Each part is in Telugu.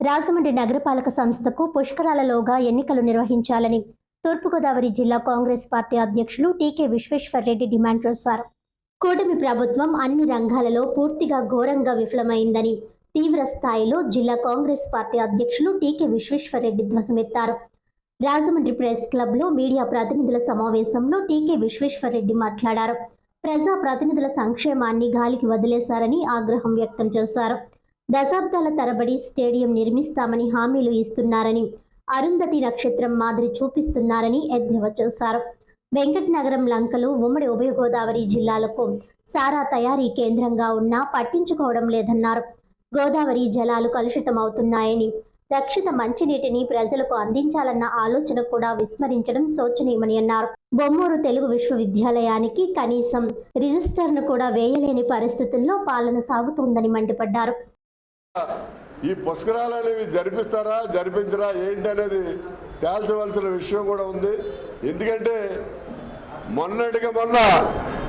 రాజమండ్రి నగరపాలక సంస్థకు పుష్కరాలలోగా ఎన్నికలు నిర్వహించాలని తూర్పుగోదావరి జిల్లా కాంగ్రెస్ పార్టీ అధ్యక్షులు టీకే విశ్వేశ్వర్రెడ్డి డిమాండ్ చేశారు. కూటమి ప్రభుత్వం అన్ని రంగాలలో పూర్తిగా ఘోరంగా విఫలమైందని తీవ్ర స్థాయిలో జిల్లా కాంగ్రెస్ పార్టీ అధ్యక్షులు టీకే విశ్వేశ్వర్రెడ్డి ధ్వసమెత్తారు రాజమండ్రి ప్రెస్ క్లబ్లో మీడియా ప్రతినిధుల సమావేశంలో టీకే విశ్వేశ్వర్రెడ్డి మాట్లాడారు. ప్రజా ప్రతినిధుల సంక్షేమాన్ని గాలికి వదిలేశారని ఆగ్రహం వ్యక్తం చేశారు. దశాబ్దాల తరబడి స్టేడియం నిర్మిస్తామని హామీలు ఇస్తున్నారని అరుంధతి నక్షత్రం మాదిరి చూపిస్తున్నారని ఎద్దేవా చేశారు. వెంకటనగరం లంకలు ఉమ్మడి ఉభయ గోదావరి జిల్లాలకు సారా తయారీ కేంద్రంగా ఉన్నా పట్టించుకోవడం లేదన్నారు. గోదావరి జలాలు కలుషితమవుతున్నాయని రక్షిత మంచినీటిని ప్రజలకు అందించాలన్న ఆలోచన కూడా విస్మరించడం శోచనీయమని అన్నారు. బొమ్మూరు తెలుగు విశ్వవిద్యాలయానికి కనీసం రిజిస్టర్ను కూడా వేయలేని పరిస్థితుల్లో పాలన సాగుతోందని మండిపడ్డారు. ఈ పుష్కరాలు అనేవి జరిపిస్తారా జరిపించరా ఏంటి అనేది తేల్చవలసిన విషయం కూడా ఉంది. ఎందుకంటే మొన్నటిగా మొన్న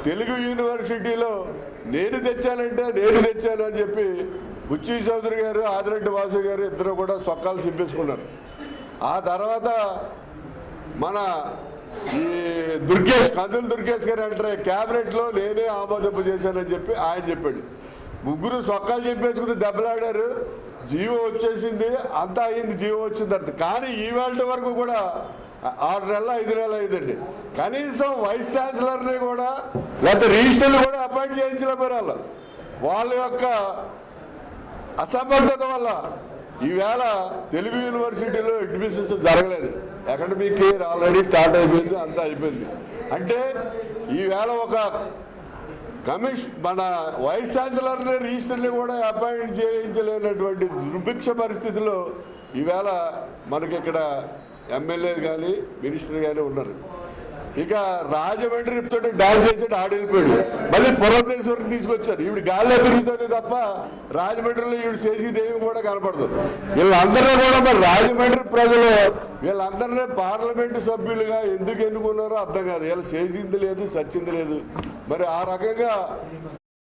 తెలుగు యూనివర్సిటీలో నేను తెచ్చానంటే నేను తెచ్చాను అని చెప్పి బుచ్చి చౌదరి గారు ఆదిరెడ్డి వాసు గారు ఇద్దరు కూడా సొక్కాలు చింపించుకున్నారు ఆ తర్వాత మన ఈ దుర్గేష్ కందులు దుర్గేష్ గారు అంటారు క్యాబినెట్లో నేనే ఆమోదింపు చేశానని చెప్పి ఆయన చెప్పాడు. ముగ్గురు సొక్కాలు చెప్పేసుకుని దెబ్బలాడారు. జీవో వచ్చేసింది అంతా అయింది జీవో వచ్చిన తర్వాత. కానీ ఈవేళ వరకు కూడా ఆరు నెలలు ఐదు నెలలు అయిందండి. కనీసం వైస్ ఛాన్సలర్ని కూడా లేకపోతే రిజిస్టర్లు కూడా అపాయింట్ చేయించలేపారు వాళ్ళు. వాళ్ళ యొక్క అసమర్థత వల్ల ఈవేళ తెలుగు యూనివర్సిటీలో అడ్మిషన్స్ జరగలేదు. అకాడమిక్ ఇయర్ ఆల్రెడీ స్టార్ట్ అయిపోయింది అంతా అయిపోయింది. అంటే ఈవేళ ఒక కమిషన్ మన వైస్ ఛాన్సలర్ని రిజిస్టర్ని కూడా అపాయింట్ చేయించలేనటువంటి దుర్భిక్ష పరిస్థితిలో ఈవేళ మనకి ఇక్కడ ఎమ్మెల్యేలు కానీ మినిస్టర్ కానీ ఉన్నారు. ఇక రాజమండ్రి తోటి డాన్స్ చేసి ఆడిపోయాడు మళ్ళీ పురంధేశ్వరిని తీసుకొచ్చారు. ఈవిడ గాల్లో తిరుగుతుంది తప్ప రాజమండ్రిలో ఈవిడ చేసేది దేవి కూడా కనపడదు. వీళ్ళందరినీ కూడా మరి రాజమండ్రి ప్రజలు వీళ్ళందరినీ పార్లమెంటు సభ్యులుగా ఎందుకు ఎన్నుకున్నారో అర్థం కాదు. వీళ్ళు చేసింది లేదు సచ్చింది లేదు. మరి ఆ రకంగా